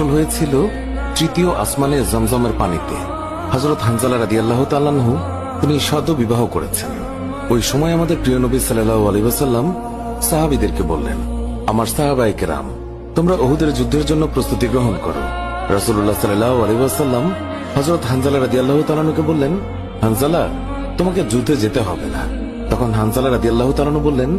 গোসল হয়েছিল তৃতীয় আসমানে জমজমের পানিতে। হজরত হানজালা রাদি আল্লাহ তাল্লাহু তিনি সদ্য বিবাহ করেছেন। ওই সময় আমাদের প্রিয় নবী সাল্লাহ আলী ওয়াসাল্লাম সাহাবিদেরকে বললেন, আমার সাহাবাই কেরাম, তোমরা ওহুদের যুদ্ধের জন্য প্রস্তুতি গ্রহণ করো। রাসুল্লাহ সাল্লাহ আলী হজরত হানজালা আল্লাহ তালানুকে বললেন, হানজালা, তোমাকে যুদ্ধে যেতে হবে না। তখন হানজালা রাদি আল্লাহ তালানু বললেন,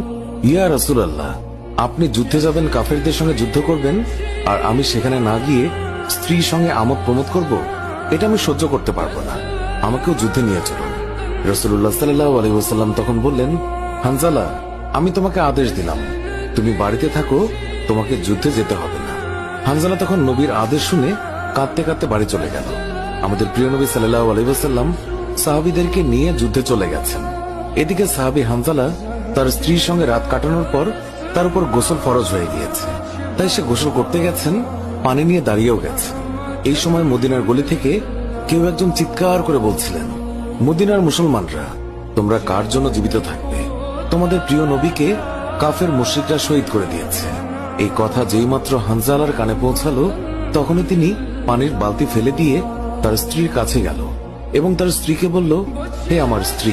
ইয়া রাসুল আল্লাহ আপনি যুদ্ধে যাবেন, কাফেরদের সঙ্গে যুদ্ধ করবেন, আর আমি সেখানে না গিয়ে স্ত্রীর সঙ্গে আমোদ প্রমোদ করব, এটা আমি সহ্য করতে পারব না। আমাকেও যুদ্ধে নিয়ে চলুন। রসুল্লাহ সাল্লাহ আলহিহাস্লাম তখন বললেন, হানজালা, আমি তোমাকে আদেশ দিলাম, তুমি বাড়িতে থাকো, তোমাকে যুদ্ধে যেতে হবে না। হানজালা তখন নবীর আদেশ শুনে কাঁদতে কাঁদতে বাড়ি চলে গেল। আমাদের প্রিয় নবী সাল্লাহ আলহিহাস্লাম সাহাবিদেরকে নিয়ে যুদ্ধে চলে গেছেন। এদিকে সাহাবি হানজালা তার স্ত্রীর সঙ্গে রাত কাটানোর পর তার উপর গোসল ফরজ হয়ে গিয়েছে। তাই সে গোসল করতে গেছেন, পানি নিয়ে দাঁড়িয়েও গেছে। এই সময় মদিনার গলি থেকে কেউ একজন চিৎকার করে বলছিলেন, মদিনার মুসলমানরা, তোমরা কার জন্য জীবিত থাকবে? তোমাদের প্রিয় নবীকে কাফের মুশ্রিকরা শহীদ করে দিয়েছে। এই কথা যেই মাত্র হানজালার কানে পৌঁছালো, তখনই তিনি পানির বালতি ফেলে দিয়ে তার স্ত্রীর কাছে গেল এবং তার স্ত্রীকে বলল, হে আমার স্ত্রী,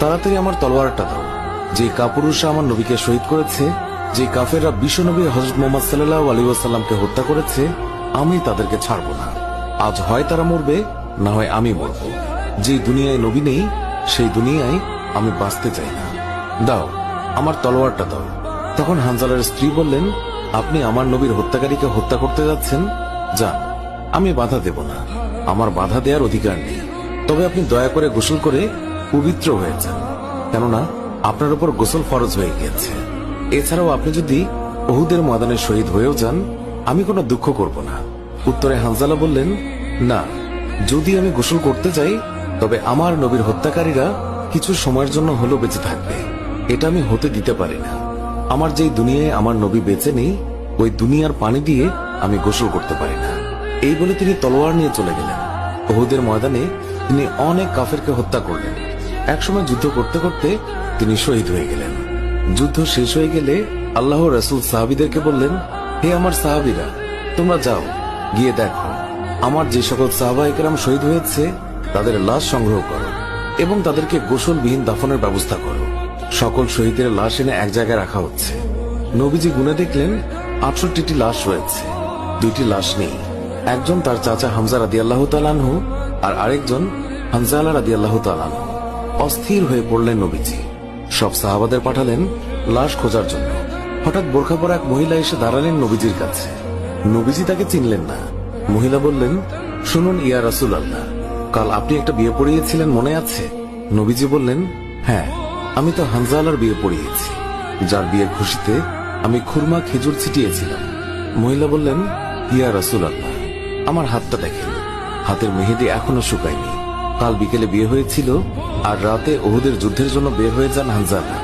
তাড়াতাড়ি আমার তলোয়ারটা দাও। যে কাপুরুষরা আমার নবীকে শহীদ করেছে, যে কাফেররা বিশ্বনবী হজরত মোহাম্মদ সাল্লাহ আলী ওয়াসাল্লামকে হত্যা করেছে, আমি তাদেরকে ছাড়ব না। আজ হয় তারা মরবে, না হয় আমি মরব। যে দুনিয়ায় নবী নেই, সেই দুনিয়ায় আমি বাঁচতে চাই না। দাও, আমার তলোয়ারটা দাও। তখন হানজালার স্ত্রী বললেন, আপনি আমার নবীর হত্যাকারীকে হত্যা করতে যাচ্ছেন? যান আমি বাধা দেব না। আমার বাধা দেওয়ার অধিকার নেই। তবে আপনি দয়া করে গোসল করে পবিত্র হয়ে যান। কেননা আপনার উপর গোসল ফরজ হয়ে গিয়েছে। এছাড়াও আপনি যদি ওহুদের ময়দানে শহীদ হয়েও যান, আমি কোনো দুঃখ করব না। উত্তরে হানজালা বললেন, না, যদি আমি গোসল করতে চাই তবে আমার নবীর হত্যাকারীরা কিছু সময়ের জন্য হলো বেঁচে থাকবে। এটা আমি হতে দিতে পারি না। আমার যেই দুনিয়ায় আমার নবী বেঁচে নেই, ওই দুনিয়ার পানি দিয়ে আমি গোসল করতে পারি না। এই বলে তিনি তলোয়ার নিয়ে চলে গেলেন। ওহুদের ময়দানে তিনি অনেক কাফেরকে হত্যা করলেন। একসময় যুদ্ধ করতে করতে তিনি শহীদ হয়ে গেলেন। যুদ্ধ শেষ হয়ে গেলে আল্লাহ রসুল সাহাবিদেরকে বললেন, হে আমার সাহাবিরা, তোমরা যাও, গিয়ে দেখো। আমার যে সকল সাহাবা একরাম শহীদ হয়েছে, তাদের লাশ সংগ্রহ করো এবং তাদেরকে গোসলবিহীন দাফনের ব্যবস্থা করো। সকল শহীদের লাশ এনে এক জায়গায় রাখা হচ্ছে। নবীজি গুনে দেখলেন, আটষট্টিটি লাশ রয়েছে, দুইটি লাশ নেই। একজন তার চাচা হামজা রাদি আল্লাহ তালানহু আর আরেকজন হামজালা রাদি আল্লাহ অস্থির হয়ে পড়লেন নবীজি। সব সাহাবাদের পাঠালেন লাশ খোঁজার জন্য। হঠাৎ বোরখা পরা এক মহিলা এসে দাঁড়ালেন নবীজির কাছে। নবীজি তাকে চিনলেন না। মহিলা বললেন, শুনুন ইয়া রাসুল আল্লাহ কাল আপনি একটা বিয়ে পড়িয়েছিলেন, মনে আছে? নবীজি বললেন হ্যাঁ আমি তো হানজালার বিয়ে পড়িয়েছি। যার বিয়ের খুশিতে আমি খুরমা খেজুর ছিটিয়েছিলাম। মহিলা বললেন, ইয়া রাসুল আল্লাহ আমার হাতটা দেখেন। হাতের মেহেদি এখনও শুকায়নি। কাল বিকেলে বিয়ে হয়েছিল আর রাতে ওহুদের যুদ্ধের জন্য বের হয়ে যান হানজালা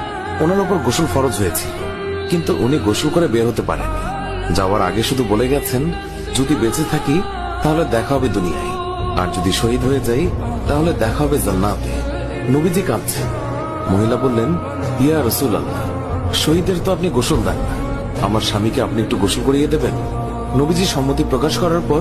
ওনার উপর গোসল ফরজ হয়েছিল কিন্তু উনি গোসল করে বের হতে পারেননি। যাওয়ার আগে শুধু বলে গেছেন, যদি বেঁচে থাকি, তাহলে দেখা হবে দুনিয়ায়। আর যদি শহীদ হয়ে যাই, তাহলে দেখা হবে জান্নাতে। নবীজি কাঁদছেন। মহিলা বললেন, ইয়া রসুল আল্লাহ শহীদের তো আপনি গোসল দেন আমার স্বামীকে আপনি একটু গোসল করিয়ে দেবেন? নবীজি সম্মতি প্রকাশ করার পর